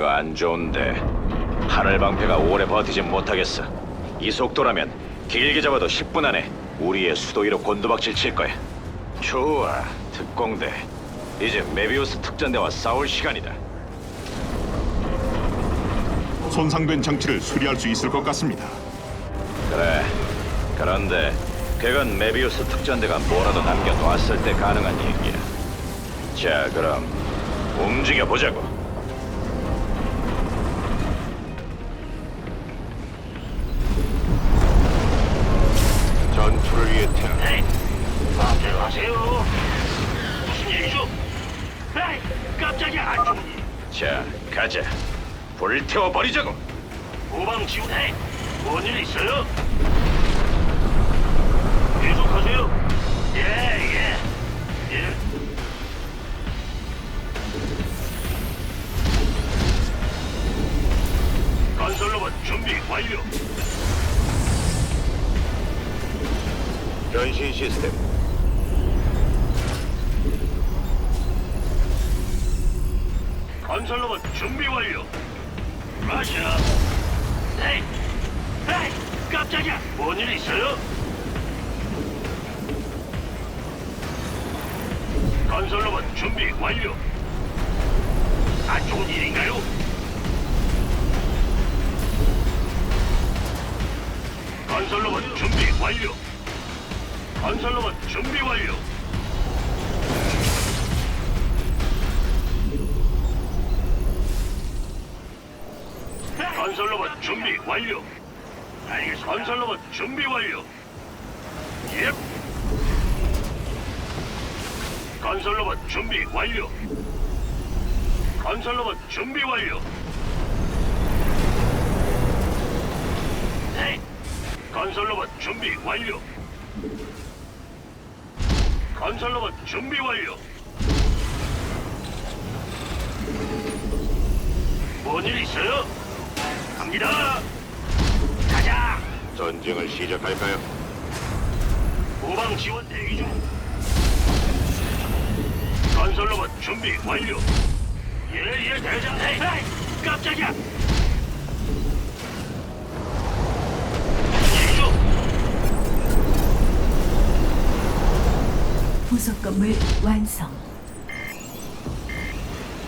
이거 안 좋은데 하늘 방패가 오래 버티진 못하겠어. 이 속도라면 길게 잡아도 10분 안에 우리의 수도 위로 곤두박질 칠 거야. 좋아, 특공대. 이제 메비우스 특전대와 싸울 시간이다. 손상된 장치를 수리할 수 있을 것 같습니다. 그래. 그런데 그건 메비우스 특전대가 뭐라도 남겨놓았을 때 가능한 얘기야. 자, 그럼 움직여 보자고. 하세요. 무슨 일이죠? 에이, 깜짝이야. 안 좋은 일. 자, 가자. 불태워 버리자고. 후방 지원해. 뭔일 있어요? 계속하세요. 예, 예. 예. 건설로봇 준비 완료. 변신 시스템. 건설로봇 준비 완료. 라시아. 에이, 에이, 깜짝이야. 뭔일 있어요? 건설로봇 준비 완료. 안 좋은 일인가요? 건설로봇 준비 완료. 건설로봇 준비 완료. 건설로봇 준비 완료. 알겠습니다. 건설로봇 준비 완료. 예. 건설로봇 준비 완료. 건설로봇 준비 완료. 네. 건설로봇 준비 완료. 건설로봇 준비 완료. 뭔 일 있어요? 갑니다. 가자. 전쟁을 시작할까요? 후방 지원 대기 중. 건설로봇 준비 완료. 예예 대장. 에이, 에이, 깜짝이야. 일이죠? 부속 건물 완성.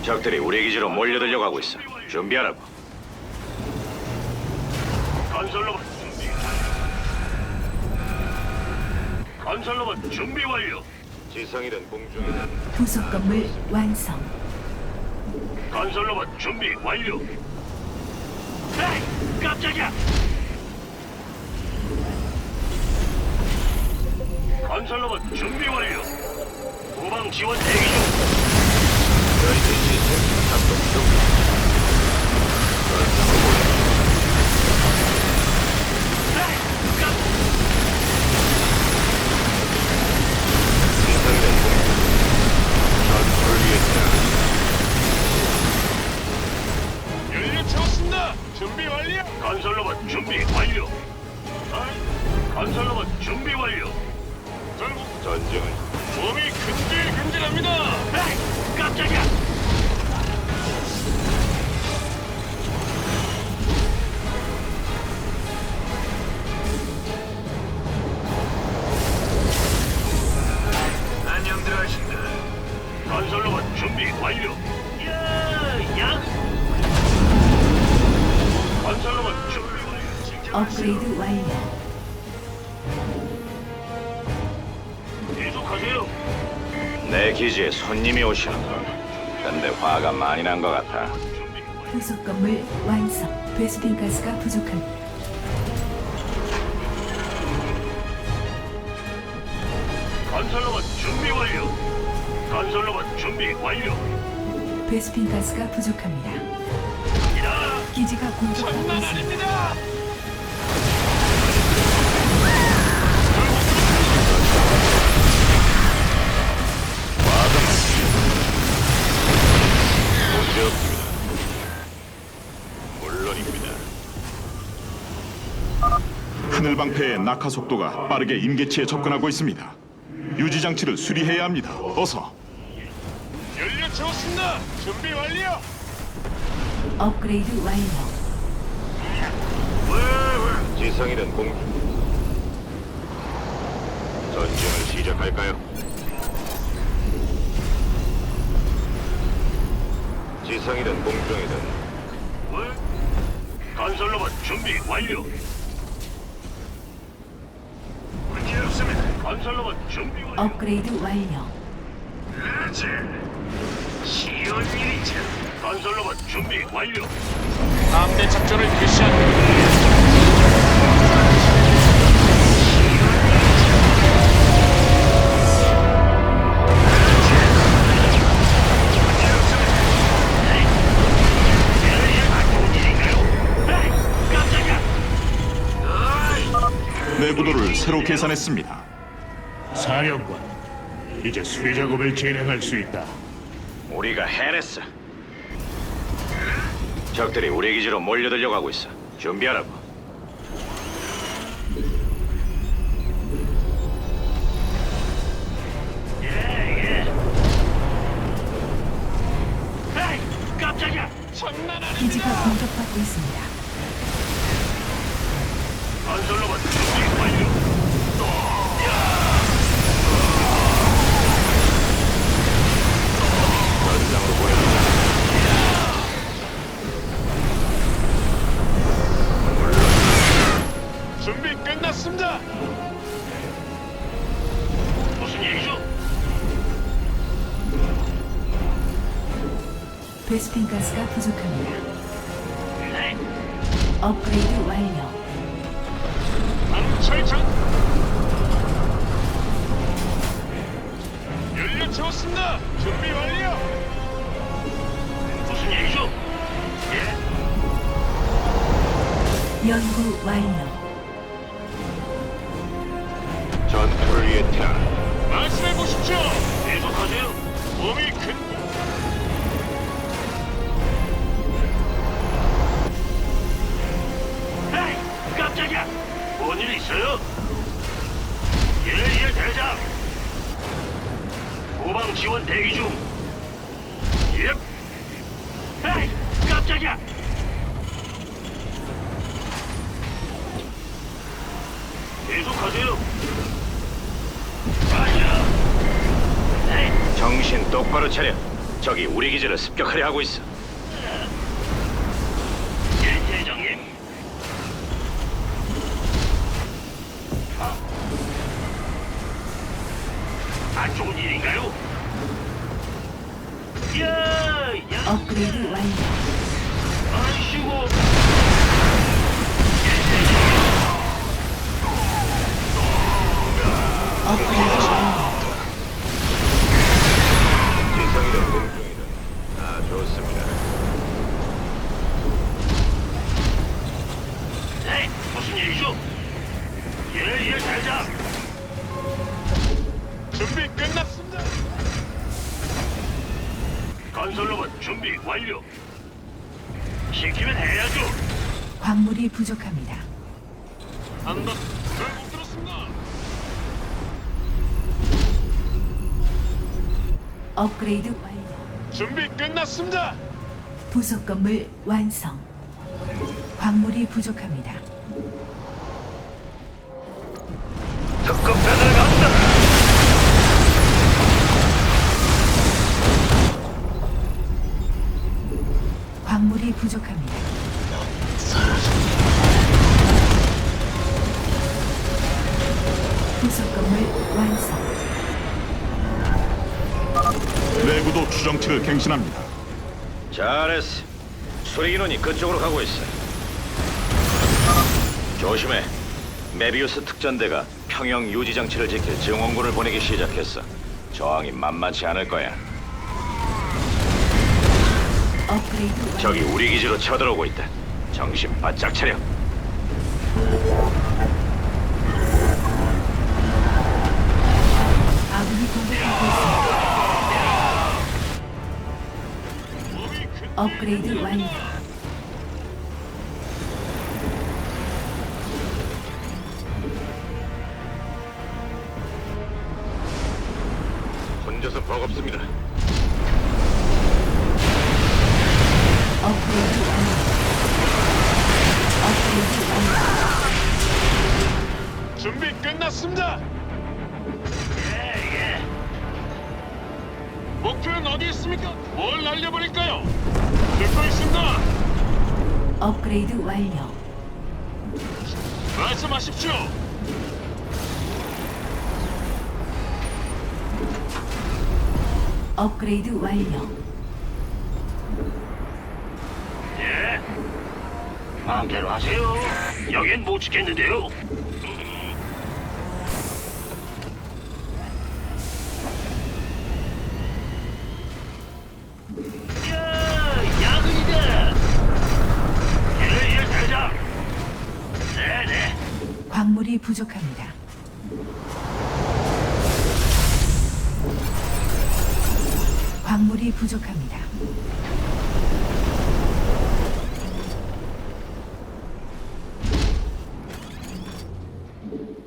적들이 우리 기지로 몰려들려고 하고 있어. 준비하라고. 건설로봇 준비. 건설로봇 준비 완료. 지성이든 공중이든 부속 건물 완성. 건설로봇 준비 완료. 에이, 깜짝이야. 건설로봇 준비 완료. 후방 지원 대기 중. 변신 시스템 작동 중. 에이, 깜. 지성이든 공중. 전투를 위해 태어. 연료 채웠습니다. 준비 완료. 건설로봇 준비 완료. 어이, 건설로봇 준비 완료. 전쟁은 몸이 근질근질합니다. 에이, 깜짝이야. 기지에 손님이 오시는군. 근데 화가 많이 난 것 같아. 부속 건물 완성. 베스핀 가스가 부족합니다. 건설로봇 준비 완료. 건설로봇 준비 완료. 베스핀 가스가 부족합니다. 기지가 공격받고 있습니다. 아닙니다. 방패의 낙하 속도가 빠르게 임계치에 접근하고 있습니다. 유지 장치를 수리해야 합니다. 어서. 연료 채웠습니다. 준비 완료. 업그레이드 완료. 지성이든 공주. 전쟁을 시작할까요? 지성이든 공중이든 건설로봇 준비 완료. 문제 없습니다. 건설로봇 준비 완료. 업그레이드 완료. 그렇지. 쉬운 일이지. 건설로봇 준비 완료. 함대 작전을 개시한 내구도를 새로 계산했습니다. 사령관, 이제 수리 작업을 진행할 수 있다. 우리가 해냈어. 적들이 우리 기지로 몰려들려고 하고 있어. 준비하라고. 기지가 공격받고 있습니다. 우리 기지를 습격하려 하고 있어. 부속 건물 완성. 광물이 부족합니다. 특급 배달 간다. 광물이 부족합니다. 부속 건물 완성. 내구도 추정치를 갱신합니다. 잘했어. 수리 인원이 그쪽으로 가고 있어. 조심해. 메비우스 특전대가 평형 유지 장치를 지킬 증원군을 보내기 시작했어. 저항이 만만치 않을 거야. 업그레이드. 적이 우리 기지로 쳐들어오고 있다. 정신 바짝 차려. 업그레이드 완료. 혼자서 버겁습니다. 부족합니다. 광물이 부족합니다.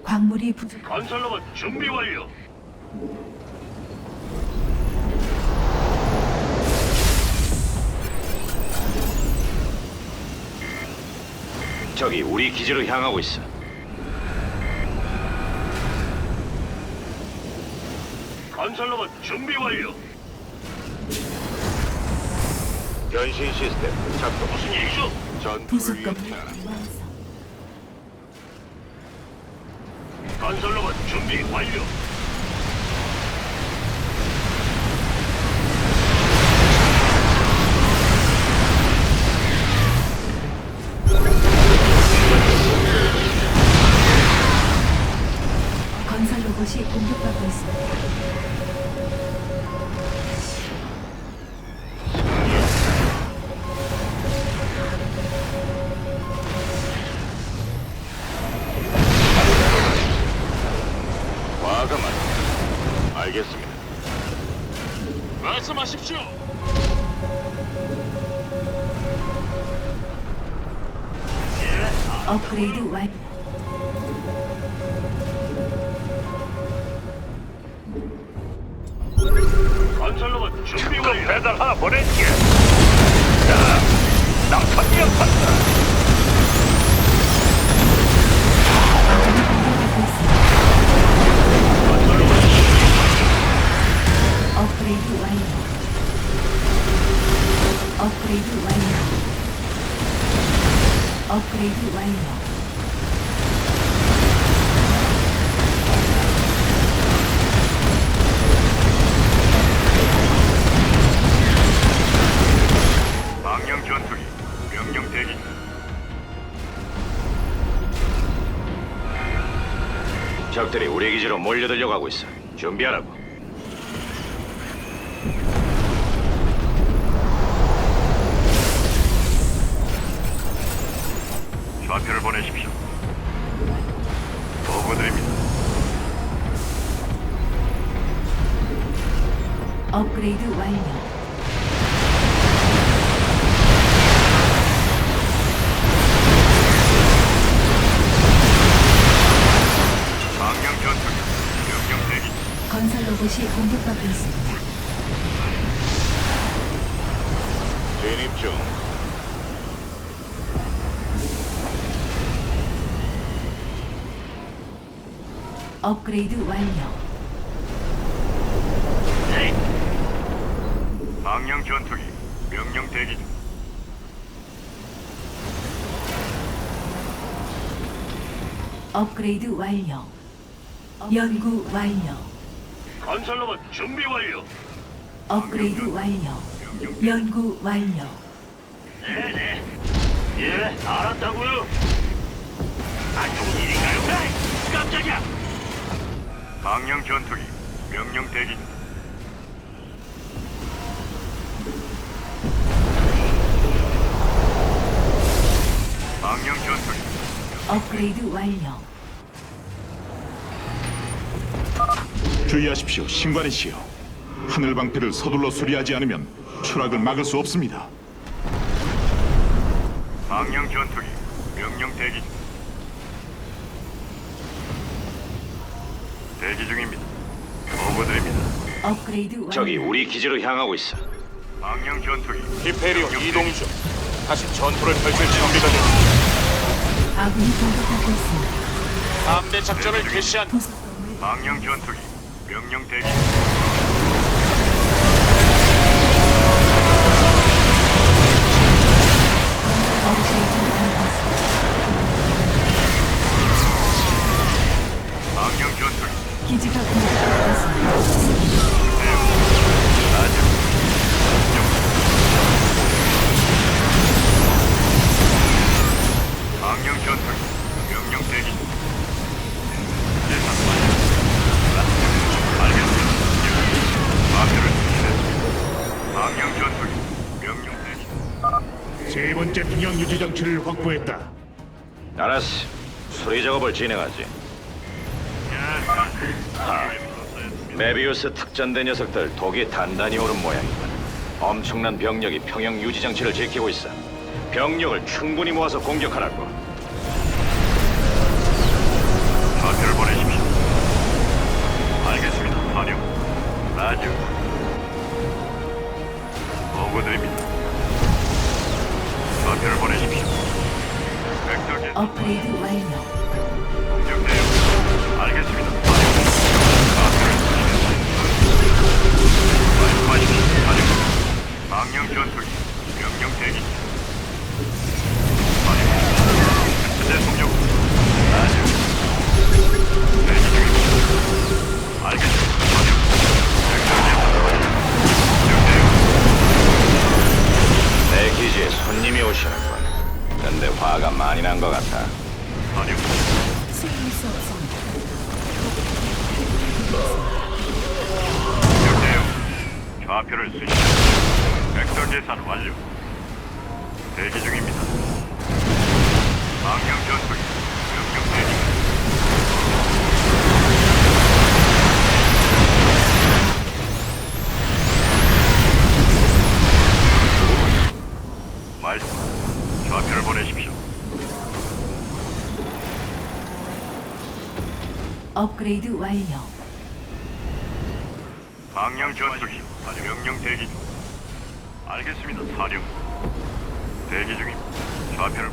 광물이 부족. 건설로봇 준비 완료. 적이 우리 기지로 향하고 있어. 건설로봇 준비 완료. 변신 시스템 작동. 무슨 일이죠? 부속 건물 완성. 건설로봇 준비 완료. 건설 로봇이 공격받고 있습니다. 준비 완료. 배달 하나 보낼게. 자, 남편이야 판다. 몰려들려고 하고 있어. 준비하라고. 좌표를 보내십시오. 보고드립니다. 업그레이드 완료. 업그레이드 완료. 네. 망령 전투기 명령 대기. 중. 업그레이드 완료. 연구 완료. 건설로봇 준비 완료. 업그레이드 완료. 연구 완료. 네네. 예, 알았다고요. 안 좋은 일인가요? 에이, 깜짝이야. 망령 전투기 명령 대기. 중. 망령 전투기 업그레이드 완료. 주의하십시오, 신관의 시여. 하늘 방패를 서둘러 수리하지 않으면 추락을 막을 수 없습니다. 망령 전투기 명령 대기. 대기 중입니다. 보고드립니다. 업그레이드 완료. 적이 우리 기지로 향하고 있어. 망령 전투기 히페리온 이동 중. 다시 전투를 펼칠 준비가 됐습니다. 아군이 공격받고 있습니다. 함대 작전을 개시한 망령 전투기 명령 대기. 기지가 세 번째 평형 유지 장치를 확보했다. 알았어. 수리 작업을 진행하지. 아, 메비우스 특전대 녀석들 독이 단단히 오른 모양이군. 엄청난 병력이 평형 유지 장치를 지키고 있어. 병력을 충분히 모아서 공격하라고. 좌표를 보내십시오. 알겠습니다. 사령. 라디오. 보고드립니다. 좌표를 보내십시오. 백설계 업그레이드 완료. 전투기. 명령 대기. 속력. 라디오. 대기 중입니다. 알겠습니다. 내 기지에 손님이 오시는군. 근데 화가 많이 난 것 같아. 사령. 수행할 수 없습니다. 좌표를 쓰시오. 벡터 계산 완료. 대기 중입니다. 망령 전투기. 명령 대기. 말씀. 좌표를 보내십시오. 업그레이드 완료. 방영 전투기 명령 대기 중. 알겠습니다, 사령. 대기 중입니다. 좌표를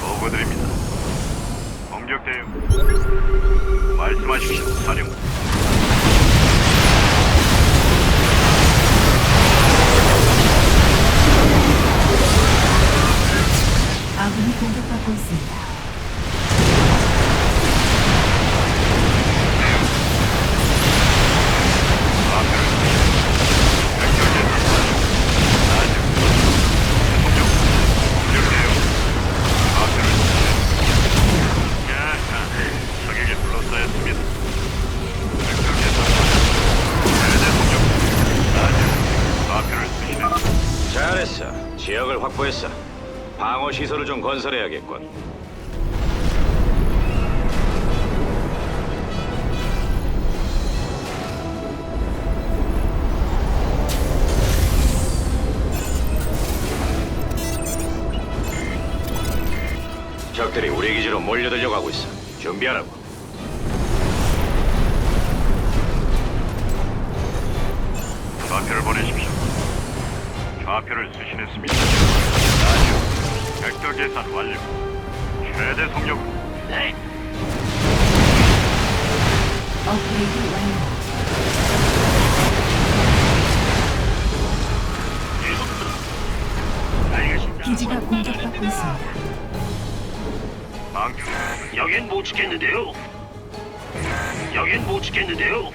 보고드립니다. 공격 대응. 말씀하십시오, 사령. 아군이 공격받고 있습니다. 적들이 우리 기지로 몰려들려고 하고 있어. 준비하라고. 좌표를 보내십시오. 좌표를 수신했습니다. 아주 벡터 계산 완료. 최대 속력. 네. 업그레이드 완료. 알겠습니다. 기지가 공격받고 있습니다. 망. 여긴 못 지켰는데요. 여긴 못 지켰는데요.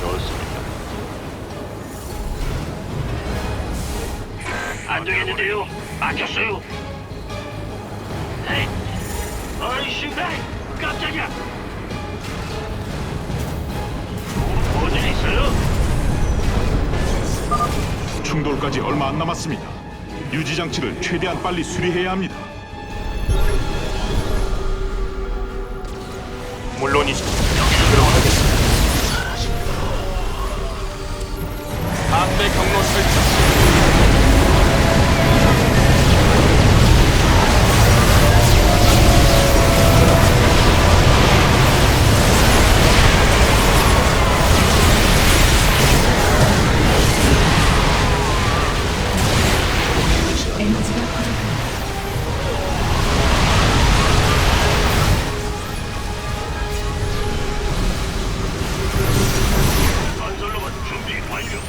좋습니다. 안 되겠는데요. 막혔어요. 충돌까지 얼마 안 남았습니다. 유지 장치를 최대한 빨리 수리해야 합니다. 물론이죠. 에너지가 부족합니다. 건설로만 준비 완료.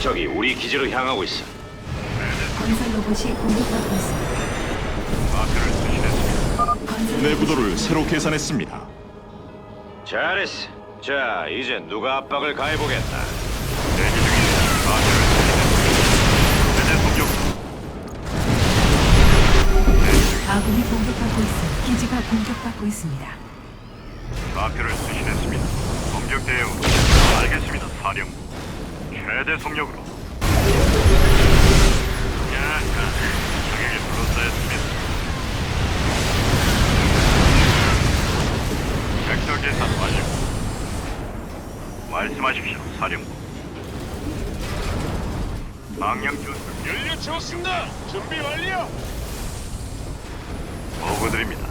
적이 우리 기지로 향하고 있어. 건설 로봇이 공격받고 있습니다. 좌표를 수신했습니다. 건설 내부도를 새로 계산했습니다. 잘했어. 자, 이제 누가 압박을 가해보겠나? 아군이 공격받고 있습니다. 기지가 공격받고 있습니다. 좌표를 수신했습니다. 공격 대응. 알겠습니다, 사령. 최대 속력으로. 야, 적에게 둘러싸였습니다. 벡터 계산 완료. 말씀하십시오, 사령부. 방영 준 연료 채웠습니다. 준비 완료. 보고드립니다.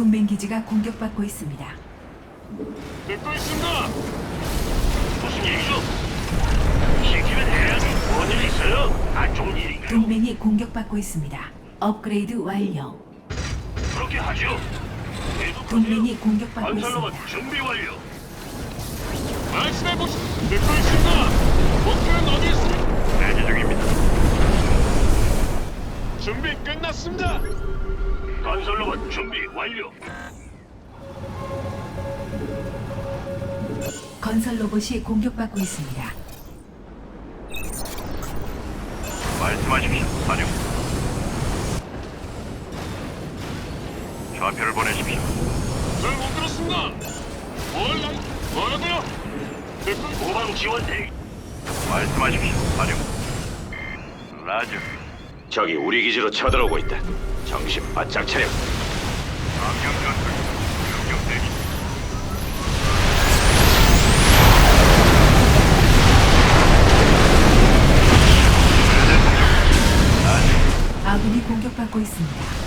동맹 기지가 공격받고 있습니다. 듣고 있습니다. 무슨 얘기죠? 시키면 해야지. 뭔일 있어요? 안 좋은 일인가요? 동맹이 공격받고 있습니다. 업그레이드 완료. 그렇게 하죠. 동맹이 공격받고 건설로만 있습니다. 준비 완료. 말씀해 보시. 듣고 있습니다. 목표는 어디 있습니까? 대기 중입니다. 준비 끝났습니다. 건설로만 준비 완료. 건설 로봇이 공격받고 있습니다. 말씀하십시오, 사령. 좌표를 보내십시오. 잘못 들었습니다. 뭘 난- 뭐라고요? 듣고 후방 지원 대기. 말씀하십시오, 사령. 라즈, 적이 우리 기지로 쳐들어오고 있다. 정신 바짝 차려. 아군이 공격받고 있습니다.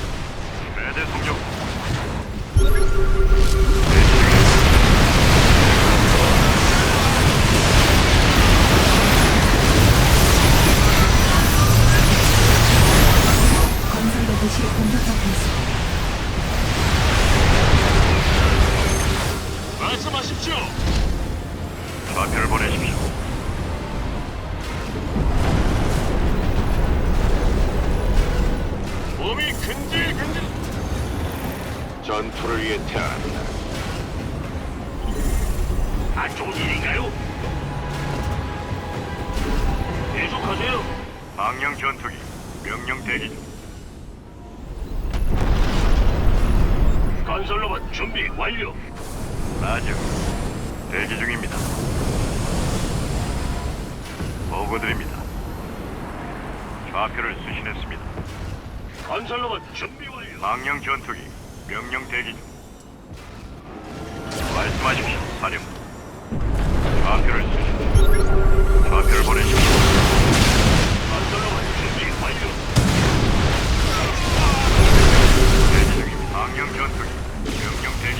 말씀하십시오, 사령. 좌표를 수신. 좌표를 보내십시오. 건설로봇 준비 완료. 대기 중입니다. 방영 전투기 명령 대기.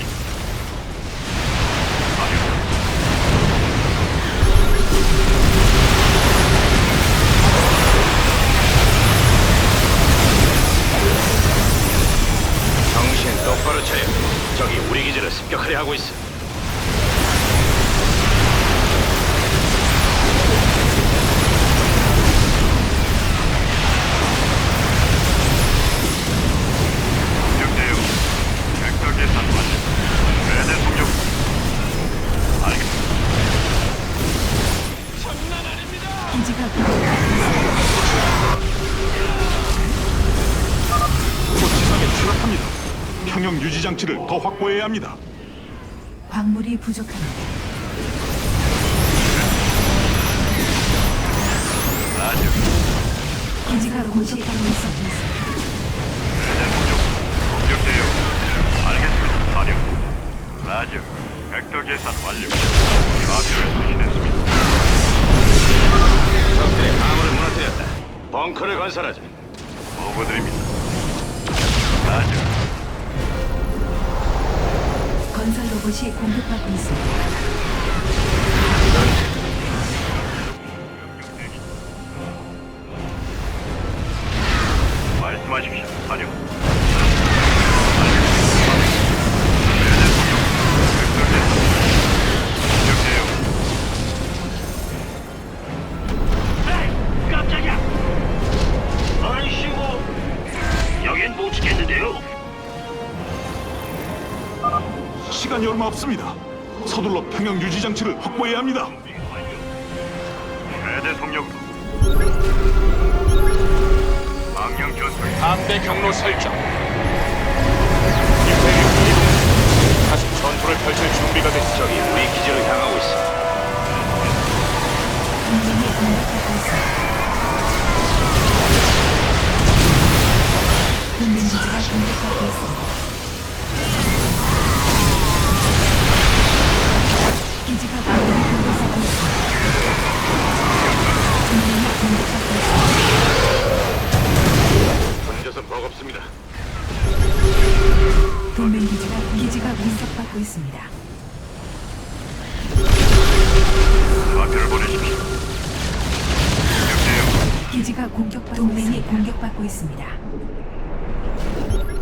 정신 똑바로 차려. 적이 우리 기지를 습격하려 하고 있어. 지상에 추락합니다. 평형 유지 장치를 더 확보해야 합니다. 광물이 부족합니다. 기지가 공격받고 있습니다. 최대 속력. 공격 대응. 알겠습니다. 사령. 라즈. 벡터 계산 완료. 좌표를 수신했습니다. 적들의 방어를 무너뜨렸다. 벙커를 건설하자. 보고드립니다. 라즈. 건설 로봇이 공격받고 있습니다. 맞습니다. 서둘러 평형 유지 장치를 확보해야 합니다. 최대 속력으로. 망령 전술. 함대 경로 설정. 다시 전투를 펼칠 준비가 됐어. 적이 우리 기지로 향하고 있어. 기지가 있습니다.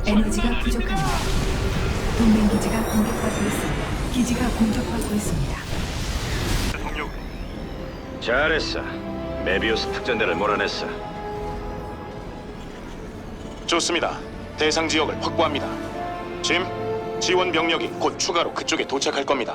에너지가 부족합니다. 동맹 기지가 공격받고 있습니다. 기지가 공격받고 있습니다. 대통령 잘했어. 메비우스 특전대를 몰아냈어. 좋습니다. 대상 지역을 확보합니다. 짐, 지원 병력이 곧 추가로 그쪽에 도착할 겁니다.